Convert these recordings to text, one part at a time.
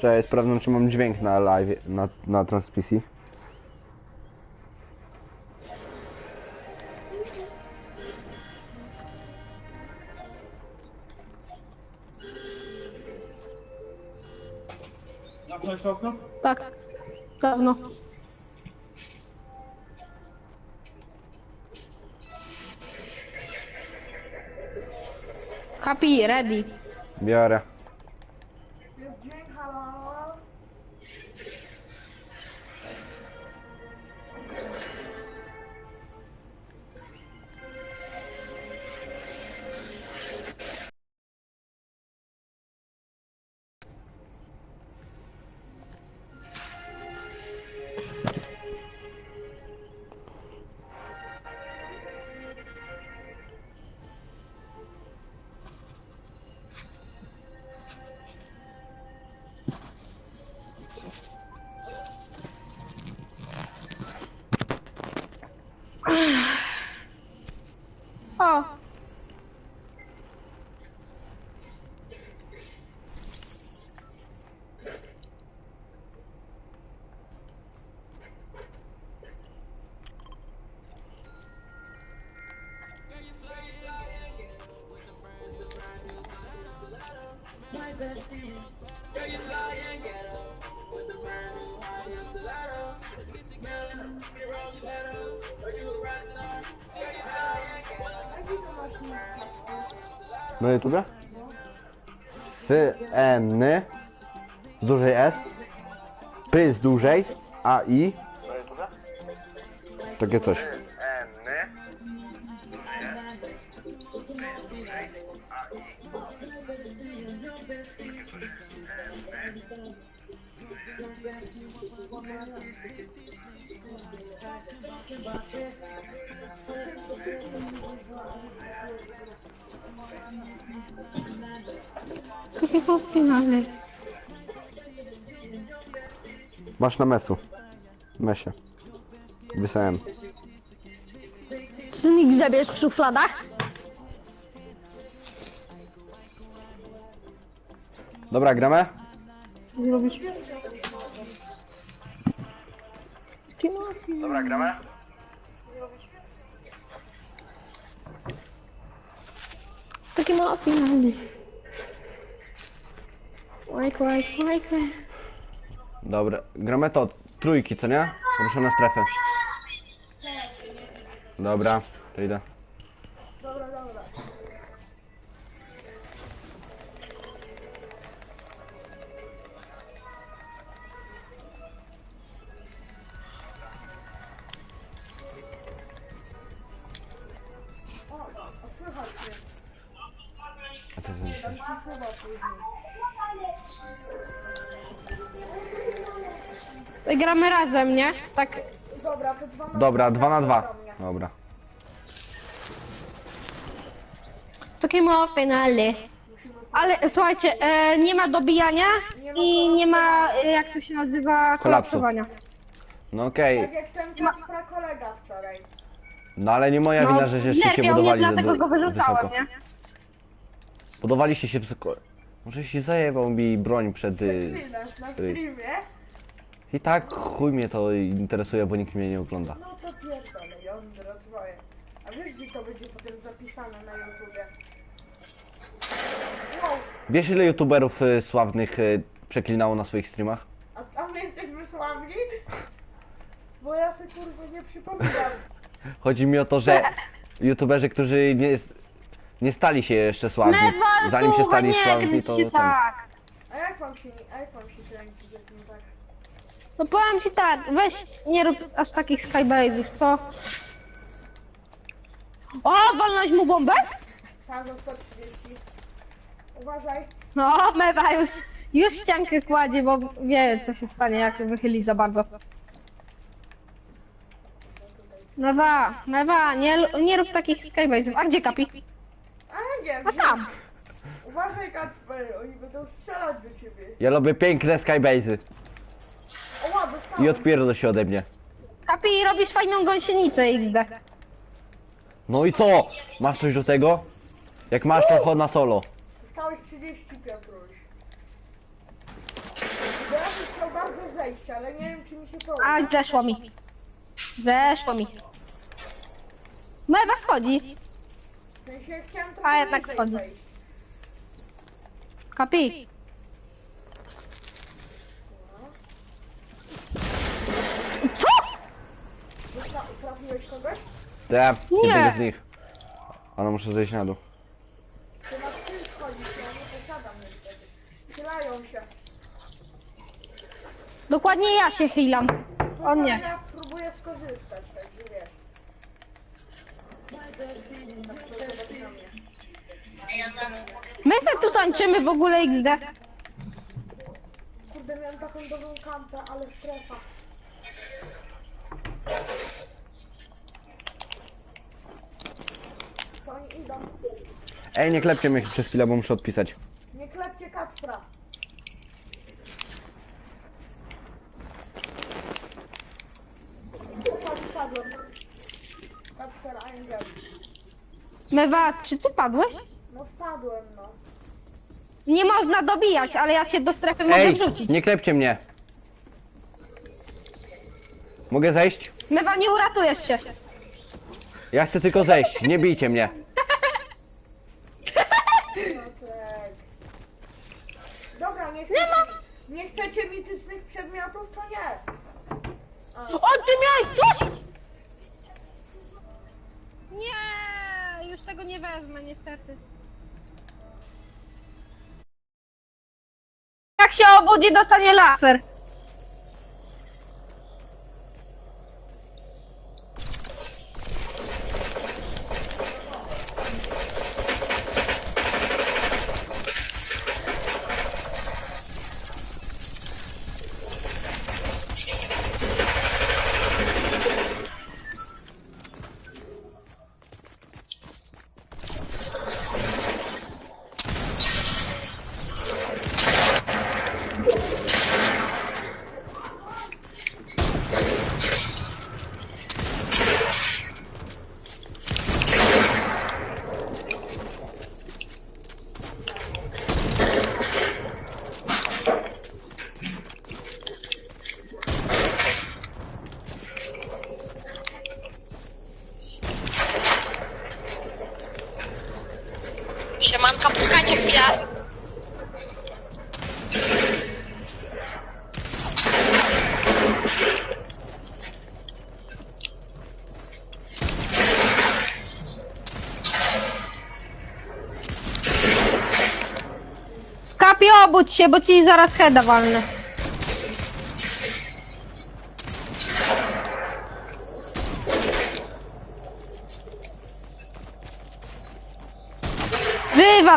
Cześć, sprawdzam czy mam dźwięk na live, na, na transmisji. Okno? Tak. Dawno. Happy, ready. Biorę. Na YouTubie? Sy-en z dużej S Py z dużej A i. Takie coś Takiego finale. Masz na mesu Mesie Wysłałem Czy mi grzebiesz w szufladach? Dobra, gramy? Co zrobisz? Mały. Dobra, gramy? Taki mały finalny. Łajk, łajk, łajk. Dobra, gramy to trójki, co nie? Proszę na strefę Dobra, to idę Gramy razem, nie? Tak. Dobra, dwa na dwa Dobra Takie małe finale. Ale słuchajcie, e, nie ma dobijania i nie ma, e, jak to się nazywa, kolapsowania. No okej, Tak jak ten kontra kolega wczoraj. no ale nie moja wina, że żeście się nerwiał mnie, budowali dlatego go wyrzucałem, wysoko. nie? Budowaliście się wysoko. Może się zajebał mi broń przed... y, na streamie. I tak chuj mnie to interesuje, bo nikt mnie nie ogląda. No to pierdolę, jądro twoje. A wiesz gdzie to będzie potem zapisane na YouTubie? Wow, Wiesz ile youtuberów y, sławnych y, przeklinało na swoich streamach? a, my jesteśmy sławni? Bo ja sobie kurwa nie przypominam. Chodzi mi o to, że youtuberzy, którzy nie, nie stali się jeszcze sławni, Lewa, zanim się stali nie sławni, kręć to się ten. tak. A jak mam się, a jak tak? No powiem ci tak, weź nie rób aż takich skybase'ów, co? O, walnąłeś mu bombę? Tak, za 130. Uważaj. No, mewa już, już ściankę kładzie, bo wie co się stanie, jak wychyli za bardzo. Mewa, mewa, nie, nie rób takich skybase'ów. A gdzie kapi? Tam. Uważaj Kacper, oni będą strzelać do ciebie. Ja lubię piękne skybase'y dostałem. i odpierdol się ode mnie. Kapi, robisz fajną gąsienicę XD. No i co? Masz coś do tego? Jak masz to chodź na solo. Dostałeś 30 Piotruś. Bo ja bym chciał bardzo zejść, ale nie wiem czy mi się to uda. A, zeszło mi. Zeszło mi. Mewa schodzi. Chciałem A, trochę jednak niżej wchodzi. zejść. Kapi. Co? Trafiłeś kogoś? Ja, Nie. jednego z nich. Ale muszę zejść na dół. Ty na tym schodzisz, ja nie posiadam niestety. Chylają się. Dokładnie ja się chylam. O nie. Ja próbuję skorzystać. My se tu tańczymy w ogóle XD. Kurde, miałem taką dobrą kampę, ale strefa. To oni idą. Ej, nie klepcie mnie przez chwilę, bo muszę odpisać. Nie klepcie Kacpra. Spadł, spadłem. Kacper, Angel. Mewa, czy ty padłeś? No spadłem, no. Nie można dobijać, ale ja cię do strefy mogę Ej, wrzucić. nie klepcie mnie. Mogę zejść? Mewa, nie uratujesz się. Ja chcę tylko zejść, nie bijcie mnie. No tak. Dobra, nie chcecie, nie chcecie mitycznych przedmiotów, to nie. O, ty miałeś coś! Tego nie wezmę niestety. Jak się obudzi, dostanie laser. Siemanka, poczekajcie chwilę. Kapi, obudź się, bo ci zaraz heada walnę.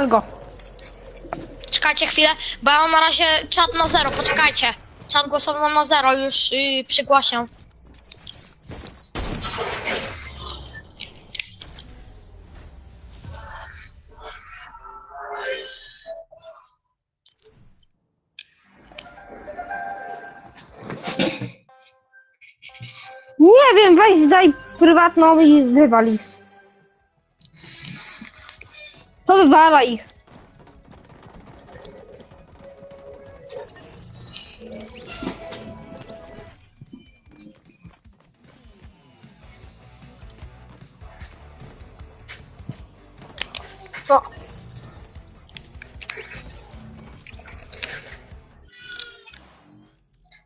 Wywal go. Czekajcie chwilę, bo ja mam na razie czat na zero, poczekajcie. Czat głosowy mam na zero, już yy, przygłaśniam. Nie wiem, weź daj prywatną i wywal ich. To wywala ich. Co?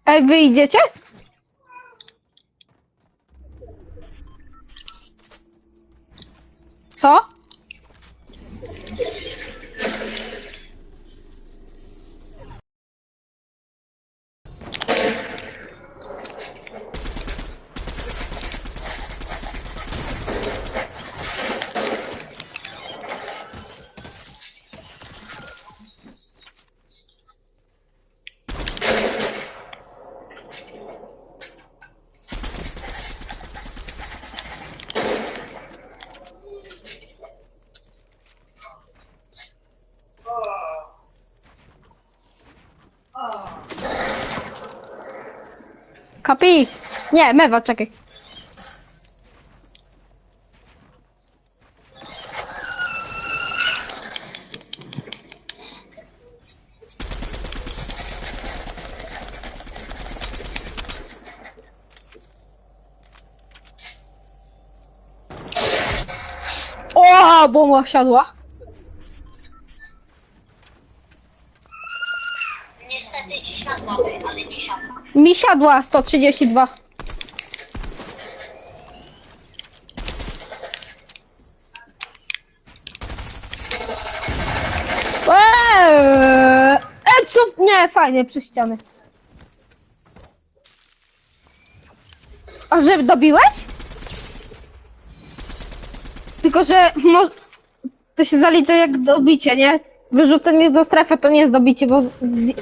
Ej, wy idziecie? Co? Kapi! Nie, mewa, czekaj. O, bomba wsiadła. Siadła. Mi siadła 132. Eee, e? Nie, fajnie, przy ściany. A że dobiłeś? Tylko, że to się zalicza jak dobicie, nie? Wyrzucenie do strefy to nie jest dobicie, bo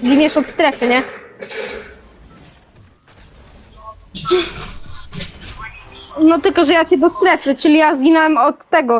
giniesz od strefy, nie? No tylko, że ja cię do strefy, czyli ja zginąłem od tego.